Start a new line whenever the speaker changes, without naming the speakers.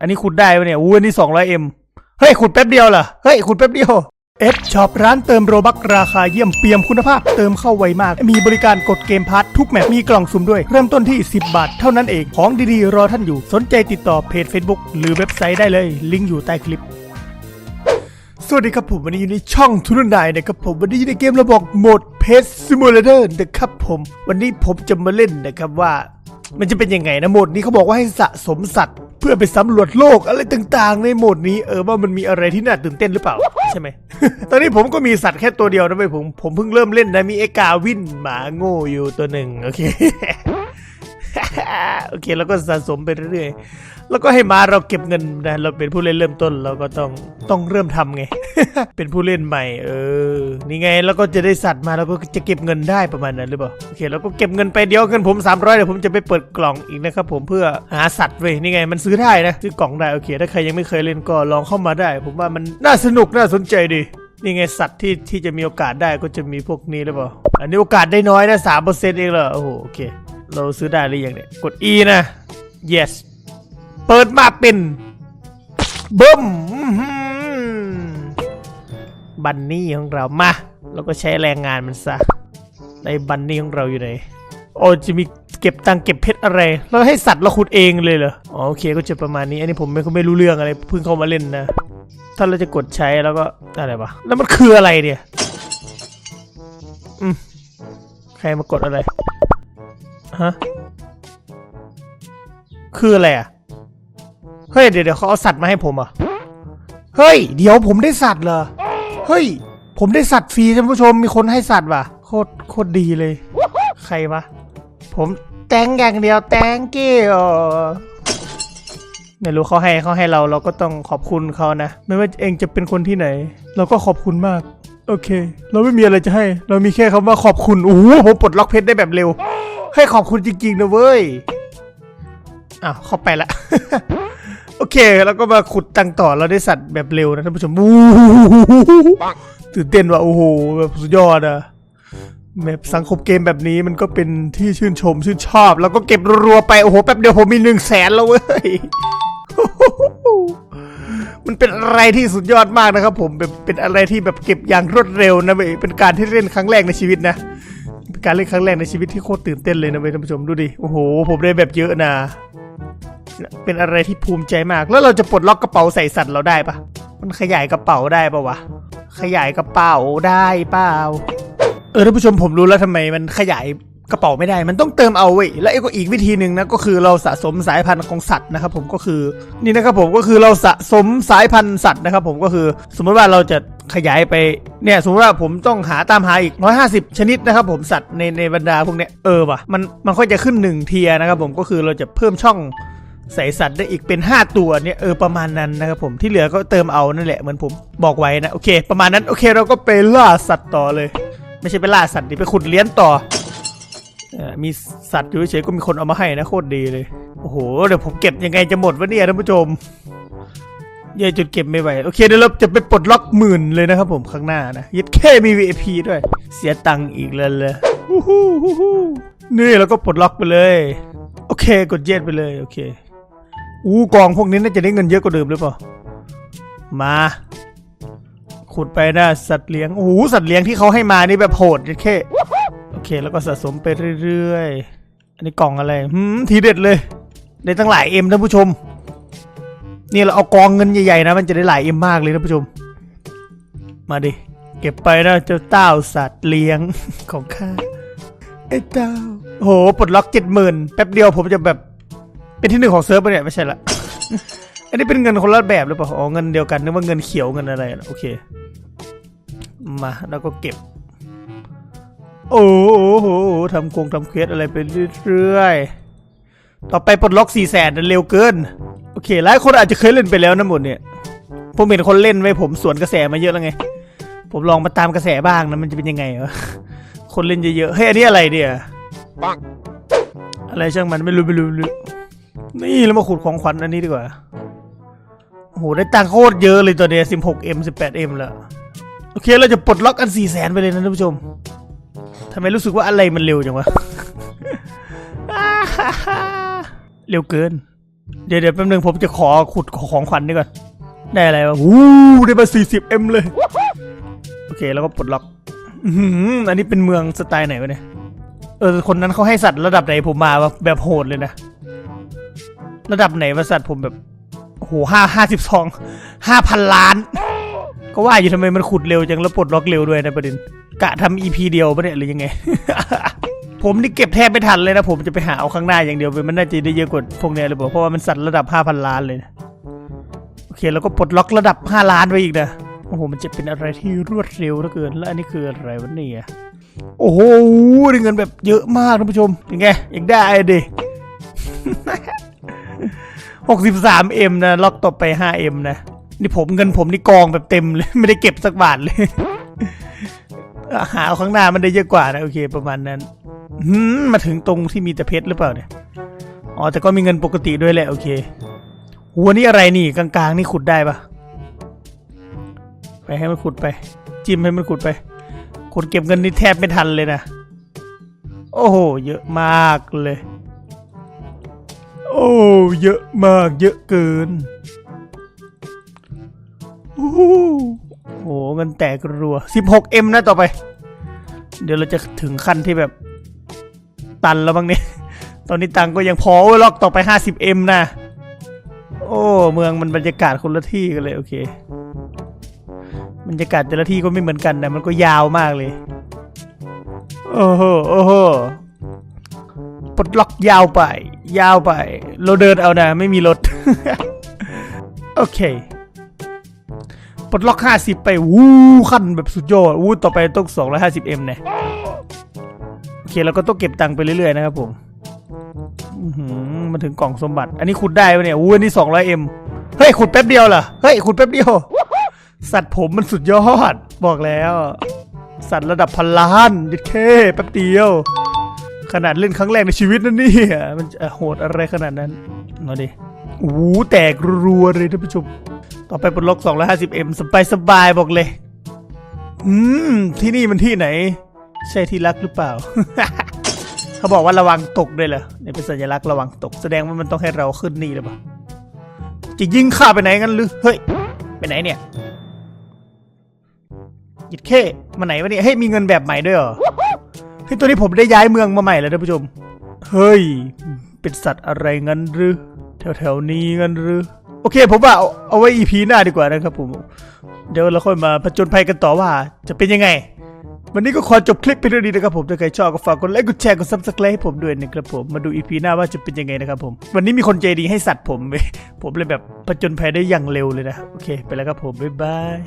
อันนี้ขุดได้ปะเนี่ยอู้อันนี้สองร้อยเอ็มเฮ้ยขุดแป๊บเดียวเหรอเฮ้ยขุดแป๊บเดียวเอฟช็อปร้านเติมโรบักราคาเยี่ยมเปี่ยมคุณภาพเติมเข้าไวมาก มีบริการกดเกมพาร์ททุกแมปมีกล่องสุ่มด้วย เริ่มต้นที่ 10 บาทเท่านั้นเองของดีๆ รอท่านอยู่ สนใจติดต่อเพจ Facebook หรือเว็บไซต์ได้เลย ลิงก์อยู่ใต้คลิป สวัสดีครับผมวันนี้อยู่ในช่องทุนนายนะครับผมวันนี้อยู่ในเกมระบบโหมดเพสซิมูเลเตอร์นะครับผม วันนี้ผมจะมาเล่นนะครับว่า มันจะเป็นยังไงนะโหมดนี้เขาบอกว่าให้สะสมสัตว์เพื่อไปสำรวจโลกอะไรต่างๆ ในโหมดนี้เออว่ามันมีอะไรที่น่าตื่นเต้นหรือเปล่า ใช่ไหม ตอนนี้ผมก็มีสัตว์แค่ตัวเดียวนะเว้ยผมผมเพิ่งเริ่มเล่นนะมีเอกาวินหมาโง่อยู่ตัวหนึ่งโอเค โอเคแล้วก็สะสมไปเรื่อยๆ แล้วก็ให้มาเราเก็บเงินนะเราเป็นผู้เล่นเริ่มต้นเราก็ต้องต้องเริ่มทำไง เป็นผู้เล่นใหม่ เออ นี่ไงแล้วก็จะได้สัตว์มาแล้วก็จะเก็บเงินได้ประมาณนั้นหรือเปล่า โอเคแล้วก็เก็บเงินไปเดียวเงินผม 300เดี๋ยวผมจะไปเปิดกล่องอีกนะครับผมเพื่อหาสัตว์เว้ยนี่ไงมันซื้อได้นะซื้อกล่องได้โอเค ถ้าใครยังไม่เคยเล่นก็ลองเข้ามาได้ ผมว่ามันน่าสนุกน่าสนใจดีนี่ไงสัตว์ที่ที่จะมีโอกาสได้ก็จะมีพวกนี้หรือเปล่า อันนี้โอกาสได้น้อยนะสามเปอร์เซ็นต์เองเหรอ โอ้โห โอเค เราซื้อได้หรือยังเนี่ย กด E นะ yes เปิดมาเป็นบึ้มบันนี่ของเรามาแล้วก็ใช้แรงงานมันซะ ในบันนี่ของเราอยู่ไหน โอ้จะมีเก็บตังค์เก็บเพชรอะไรแล้วให้สัตว์เราขุดเองเลยเหรอ อ๋อโอเคก็จะประมาณนี้ อันนี้ผมไม่ไม่รู้เรื่องอะไร เพิ่งเข้ามาเล่นนะ ถ้าเราจะกดใช้แล้วก็อะไรวะ แล้วมันคืออะไรเนี่ย อืมใครมากดอะไร ฮะ คืออะไรอะ เฮ้ย เดี๋ยวเดี๋ยวเขาเอาสัตว์มาให้ผมอะ เฮ้ย เดี๋ยวผมได้สัตว์เหรอ เฮ้ย ผมได้สัตว์ฟรีท่านผู้ชม มีคนให้สัตว์ว่ะ โคตร โคตรดีเลย ใครวะ ผมแตงอย่างเดียวแตงเกี้ยวไม่รู้เขาให้เขาให้เราเราก็ต้องขอบคุณเขานะ ไม่ว่าเองจะเป็นคนที่ไหน เราก็ขอบคุณมาก โอเค เราไม่มีอะไรจะให้ เรามีแค่คำว่าขอบคุณโอ้โหผมปลดล็อกเพชรได้แบบเร็ว ให้ขอบคุณจริงๆนะเว้ยอ้าวเข้าไปละ โอเคแล้วก็มาขุดตังต่อเราได้สัตว์แบบเร็วนะท่านผู้ชมวู้ตื่นเต้นว่ะโอ้โหแบบสุดยอดอะแบบสังคมเกมแบบนี้มันก็เป็นที่ชื่นชมชื่นชอบ แล้วก็เก็บรัวไป โอ้โหแป๊บเดียวผมมีหนึ่งแสนแล้วเว้ย มันเป็นอะไรที่สุดยอดมากนะครับผมแบบเป็นอะไรที่แบบเก็บอย่างรวดเร็วนะเป็นการที่เล่นครั้งแรกในชีวิตนะ การเล่นครั้งแรกในชีวิตที่โคตรตื่นเต้นเลยนะเว้ยท่านผู้ชมดูดิ โอ้โห ผมได้แบบเยอะนะ เป็นอะไรที่ภูมิใจมาก แล้วเราจะปลดล็อกกระเป๋าใส่สัตว์เราได้ปะมันขยายกระเป๋าได้ปะวะ ขยายกระเป๋าได้เปล่า เออท่านผู้ชมผมรู้แล้วทำไมมันขยายกระเป๋าไม่ได้ มันต้องเติมเอาเว้ย แล้วก็อีกวิธีหนึ่งนะก็คือเราสะสมสายพันธุ์ของสัตว์นะครับผมก็คือ นี่นะครับผมก็คือเราสะสมสายพันธุ์สัตว์นะครับผมก็คือ สมมติว่าเราจะ ขยายไปเนี่ยสมมติว่าผมต้องหาตามหาอีก 150 ชนิดนะครับผมสัตว์ในในบรรดาพวกเนี้ยเออว่ะมันมันค่อยจะขึ้นหนึ่งเทียนะครับผมก็คือเราจะเพิ่มช่องใส่สัตว์ได้อีกเป็น 5 ตัวเนี่ยเออประมาณนั้นนะครับผมที่เหลือก็เติมเอานั่นแหละเหมือนผมบอกไว้นะโอเค ประมาณนั้นโอเคเราก็ไปล่าสัตว์ต่อเลย ไม่ใช่ไปล่าสัตว์ดิไปขุดเลี้ยงต่อมีสัตว์อยู่เฉยก็มีคนเอามาให้นะโคตรดีเลย โอ้โห เดี๋ยวผมเก็บยังไงจะหมดวะเนี่ยท่านผู้ชม เย่จุดเก็บไม่ไหว โอเคเดี๋ยวเราจะไปปลดล็อกหมื่นเลยนะครับผมข้างหน้านะยัดแค่มี VIP ด้วย เสียตังค์อีกแล้วเลยฮู้ฮู้ฮู้ฮู้นี่เราก็ปลดล็อกไปเลย โอเคกดเย็ดไปเลย โอเค อู้กองพวกนี้น่าจะได้เงินเยอะกว่าเดิมหรือเปล่า มาขุดไปนะสัตว์เลี้ยง โอ้โหสัตว์เลี้ยงที่เขาให้มานี่แบบโหดแค่โอเค แล้วก็สะสมไปเรื่อยๆ อันนี้กล่องอะไรหืมทีเด็ดเลย ได้ตั้งหลายเอ็มท่านผู้ชม นี่เราเอากองเงินใหญ่ๆนะ มันจะได้หลายเอ็มมากเลยท่านผู้ชม มาดิ เก็บไปนะเจ้าเต้าสัตว์เลี้ยงของข้าไอ้เต้าโหปลดล็อกเจ็ดหมื่นแป๊บเดียวผมจะแบบเป็นที่หนึ่งของเซิร์ฟปเนี่ยไม่ใช่ละอันนี้เป็นเงินคนละแบบหรือเปล่าอ๋อเงินเดียวกันนึกว่าเงินเขียวเงินอะไรโอเค มาแล้วก็เก็บ โอ้โหทำโครงทำเควสอะไรไปเรื่อยๆต่อไปปลดล็อกสี่แสนเร็วเกิน โอเคหลายคนอาจจะเคยเล่นไปแล้วนะหมดเนี่ย ผมเห็นคนเล่นไว้ผมสวนกระแสมาเยอะแล้วไง ผมลองมาตามกระแสบ้างนะมันจะเป็นยังไงวะคนเล่นเยอะๆเฮ้ยอันนี้อะไรเนี่ยอะไรช่างมันไม่รู้ไม่รู้รนี่แล้วมาขุดของขวัญอันนี้ดีกว่าโอ้โหได้ตังโคตรเยอะเลยตัวเนี้ย 16M 18M แล้วโอเคเราจะปลดล็อกอัน4แสนไปเลยนะท่านผู้ชมทำไมรู้สึกว่าอะไรมันเร็วจังวะ เร็วเกิน เดี๋ยวเดี๋ยวแป๊บนึงผมจะขอขุดของขวัญนี่ก่อน ได้อะไรวะวู้ได้มา 40M เลย โอเคแล้วก็ปลดล็อกอื้อหืออันนี้เป็นเมืองสไตล์ไหนวะเนี่ย เออคนนั้นเขาให้สัตว์ระดับไหนผมมาวะแบบโหดเลยนะ ระดับไหนวะสัตว์ผมแบบโอ้โหห้าห้าสิบสองห้าพันล้าน ก็ว่าอยู่ทำไมมันขุดเร็วจังแล้วปลดล็อกเร็วด้วยนะประเด็นกะทำ EP เดียวปะเนี่ยหรือยังไง ผมนี่เก็บแทบไม่ทันเลยนะผมจะไปหาเอาข้างหน้าอย่างเดียวมันน่าจะได้เยอะกว่าพวกเนี้ยเลยบอกเพราะว่ามันสัตว์ระดับห้าพันล้านเลยนะโอเคแล้วก็ปลดล็อกระดับ 5 ล้านไว้อีกนะโอ้โหมันจะเป็นอะไรที่รวดเร็วเหลือเกินแล้วอันนี้คืออะไรวะเนี่ยโอ้โหได้เงินแบบเยอะมากท่านผู้ชมยังไงยากได้ดิ 63M นะล็อกต่อไป 5M นะนี่ผมเงินผมนี่กองแบบเต็มเลยไม่ได้เก็บสักบาทเลยหาเอาข้างหน้ามันได้เยอะกว่านะโอเคประมาณนั้น หืมมาถึงตรงที่มีแต่เพชรหรือเปล่าเนี่ย อ๋อ แต่ก็มีเงินปกติด้วยแหละโอเค หัวนี่อะไรนี่กลางๆ นี่ขุดได้ปะไปให้มันขุดไป จิ้มให้มันขุดไป ขุดเก็บเงินนี่แทบไม่ทันเลยนะ โอ้โห เยอะมากเลย โอ้เยอะมาก เยอะเกินโอ้โหเงินแตกรัว 16M นะต่อไป เดี๋ยวเราจะถึงขั้นที่แบบ ตันแล้วบ้างเนี่ย ตอนนี้ตังก็ยังพอโอ้ล็อกต่อไป 50M นะ โอ้เมืองมันบรรยากาศคนละที่กันเลยโอเค บรรยากาศแต่ละที่ก็ไม่เหมือนกันนะมันก็ยาวมากเลย โอ้โหโอ้โหปลดล็อกยาวไป ยาวไป เราเดินเอานะ ไม่มีรถ โอเคปลดล็อก 50 ไป วู้ขั้นแบบสุดยอดวู้ต่อไปต้อง 250M เนี่ย เคแล้วก็ต้องเก็บตังค์ไปเรื่อยๆนะครับผมอื้อหือมาถึงกล่องสมบัติ อันนี้ขุดได้ปะเนี่ยอู้อันนี้สองร้อยเอ็มเฮ้ยขุดแป๊บเดียวเหรอเฮ้ยขุดแป๊บเดียว สัตว์ผมมันสุดยอด บอกแล้ว สัตว์ระดับพันล้านดิเคแป๊บเดียว ขนาดเล่นครั้งแรกในชีวิตนั่นนี่มันโหดอะไรขนาดนั้นมาดิอู้แตกรัวเลยท่านผู้ชมต่อไปปลดล็อก 250M สบายสบายบอกเลย อืม ที่นี่มันที่ไหน ใช่ที่รักหรือเปล่า เขาบอกว่าระวังตกด้วยเหรอนี่เป็นสัญลักษณ์ระวังตก แสดงว่ามันต้องให้เราขึ้นนี่หรือเปล่าจะยิงข้าไปไหนกันหรือเฮ้ยไปไหนเนี่ยหยิดเข้มาไหนวะเนี่ยเฮ้ยมีเงินแบบใหม่ด้วยเหรอเฮ้ยตัวนี้ผมได้ย้ายเมืองมาใหม่แล้วท่านผู้ชม เฮ้ย เป็นสัตว์อะไรงั้นหรือแถวๆนี้งั้นหรือโอเคผมว่าเอาเอาไว้ EP หน้าดีกว่านะครับผม เดี๋ยวเราค่อยมาผจญภัยกันต่อว่าจะเป็นยังไง วันนี้ก็ขอจบคลิปไปเท่านี้นะครับผมถ้าใครชอบก็ฝากกดไลค์กดแชร์กดซับสไครต์ให้ผมด้วยนะครับผมมาดูอีพีหน้าว่าจะเป็นยังไงนะครับผมวันนี้มีคนใจดีให้สัตว์ผมผมเลยแบบผจญภัยได้อย่างเร็วเลยนะโอเค ไปแล้วครับผมบ๊ายบาย